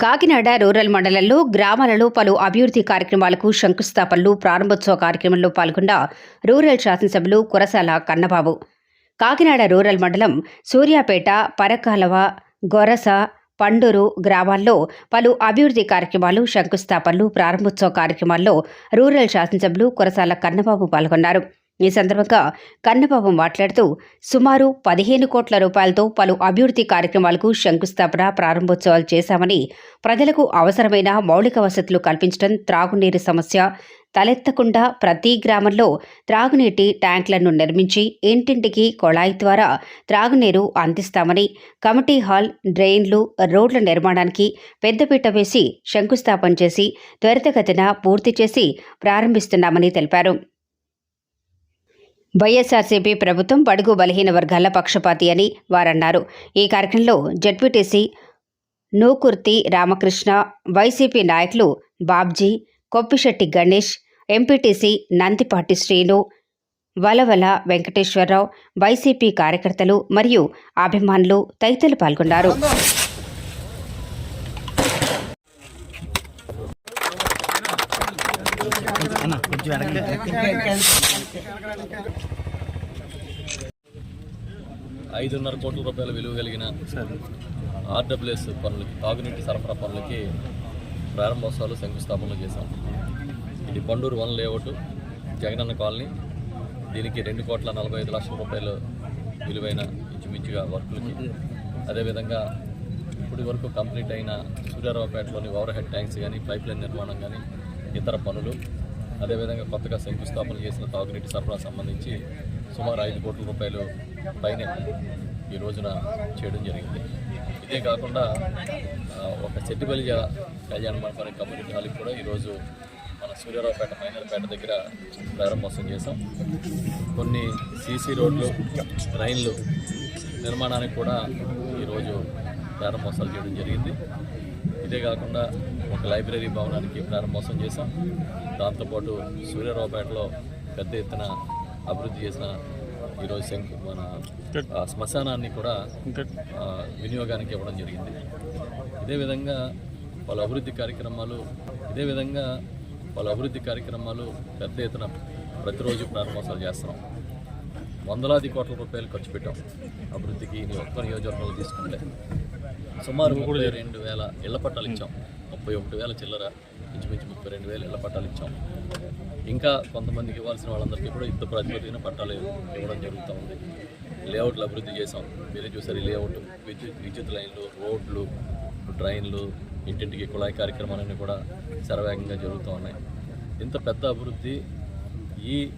Kakinada rural మండలంలో గ్రామాలలో పలు అభివృద్ధి కార్యక్రమాలకు శంకుస్థాపనలు ప్రారంభోత్సవ కార్యక్రమంలో పాల్గొన్న రూరల్ శాసనసభ్యులు కురసాల కన్నబాబు. కాకినాడ రూరల్ మండలం సూర్యాపేట పరకాలవ గొరస పండూరు గ్రామాల్లో పలు అభివృద్ధి కార్యక్రమాలు శంకుస్థాపనలు ప్రారంభోత్సవ కార్యక్రమాల్లో రూరల్ శాసనసభ్యులు కురసాల కన్నబాబు పాల్గొన్నారు. ఈ సందర్భంగా కన్నబాబు మాట్లాడుతూ సుమారు పదిహేను కోట్ల రూపాయలతో పలు అభివృద్ధి కార్యక్రమాలకు శంకుస్థాపన ప్రారంభోత్సవాలు చేశామని ప్రజలకు అవసరమైన మౌలిక వసతులు కల్పించడం త్రాగునీరు సమస్య తలెత్తకుండా ప్రతి గ్రామంలో త్రాగునీటి ట్యాంకులను నిర్మించి ఇంటింటికి కొళాయి ద్వారా త్రాగునీరు అందిస్తామని కమిటీ హాల్ డ్రైన్లు రోడ్ల నిర్మాణానికి పెద్దపీట వేసి శంకుస్థాపన చేసి త్వరితగతిన పూర్తి చేసి ప్రారంభిస్తున్నామని తెలిపారు. వైఎస్ఆర్సీపీ ప్రభుత్వం బడుగు బలహీన వర్గాల పక్షపాతి అని వారన్నారు. ఈ కార్యక్రమంలో జడ్పీటీసీ నూకుర్తి రామకృష్ణ వైసీపీ నాయకులు బాబ్జీ కొప్పిశెట్టి గణేష్ ఎంపీటీసీ నందిపాటి శ్రీను వలవల వెంకటేశ్వరరావు వైసీపీ కార్యకర్తలు మరియు అభిమానులు తదితరులు పాల్గొన్నారు. అన్న. కొంచెం వెనక్కి ఐదున్నర కోట్ల రూపాయల విలువ కలిగిన ఆర్డబ్ల్యూఎస్ పనులకి తాగునీటి సరఫరా పనులకి ప్రారంభోత్సవాలు శంకుస్థాపనలు చేశాం. ఇది Panduru one layout Jagananna colony. దీనికి రెండు కోట్ల నలభై ఐదు లక్షల రూపాయలు విలువైన ఇంచుమించుగా వర్కులకి. అదేవిధంగా ఇప్పటి వరకు కంప్లీట్ అయిన సూర్యారావుపేటలోని ఓవర్ హెడ్ ట్యాంక్స్ కానీ పైప్ లైన్ నిర్మాణం కానీ ఇతర పనులు అదేవిధంగా కొత్తగా శంకుస్థాపన చేసిన తాగునీటి సరఫరా సంబంధించి సుమారు ఐదు కోట్ల రూపాయలు పైనే ఈ రోజున చేయడం జరిగింది. ఇదే కాకుండా ఒక చెట్టిబలిజ కళ్యాణ మండపం కమ్యూనిటీ హాల్కి కూడా ఈరోజు మన సూర్యారావుపేట మైనర్పేట దగ్గర ప్రారంభోత్సవం చేశాం. కొన్ని సీసీ రోడ్లు రైన్లు నిర్మాణానికి కూడా ఈరోజు ప్రారంభోత్సవాలు చేయడం జరిగింది. ఇదే కాకుండా ఒక లైబ్రరీ భవనానికి ప్రారంభోత్సవం చేశాం. దాంతోపాటు సూర్యారావుపేటలో పెద్ద ఎత్తున అభివృద్ధి చేసిన ఈరోజు శంకు మన శ్మశానాన్ని కూడా వినియోగానికి ఇవ్వడం జరిగింది. ఇదే విధంగా వాళ్ళ అభివృద్ధి కార్యక్రమాలు ఇదే విధంగా వాళ్ళ అభివృద్ధి కార్యక్రమాలు పెద్ద ఎత్తున ప్రతిరోజు ప్రారంభోత్సవాలు చేస్తున్నాం. వందలాది కోట్ల రూపాయలు ఖర్చు పెట్టాం అభివృద్ధికి ఒక్క నియోజకవర్గంలో తీసుకుంటే. సుమారు ముప్పై రెండు వేల ఇళ్ళ పట్టాలు ఇచ్చాం. ముప్పై ఒకటి వేల చిల్లర ఇంచుమించు ముప్పై రెండు వేల ఇళ్ళ పట్టాలు ఇచ్చాం. ఇంకా కొంతమందికి ఇవ్వాల్సిన వాళ్ళందరికీ కూడా యుద్ధ ప్రాతిపదికన పట్టాలు ఇవ్వడం జరుగుతూ ఉంది లేఅవుట్లు అభివృద్ధి చేసాం మీరే చూసారు ఈ లేఅవుట్. విద్యుత్ విద్యుత్ లైన్లు రోడ్లు డ్రైన్లు ఇంటింటికి కుళాయి కార్యక్రమాలన్నీ కూడా శరవేగంగా జరుగుతూ ఉన్నాయి ఇంత పెద్ద అభివృద్ధి ఈ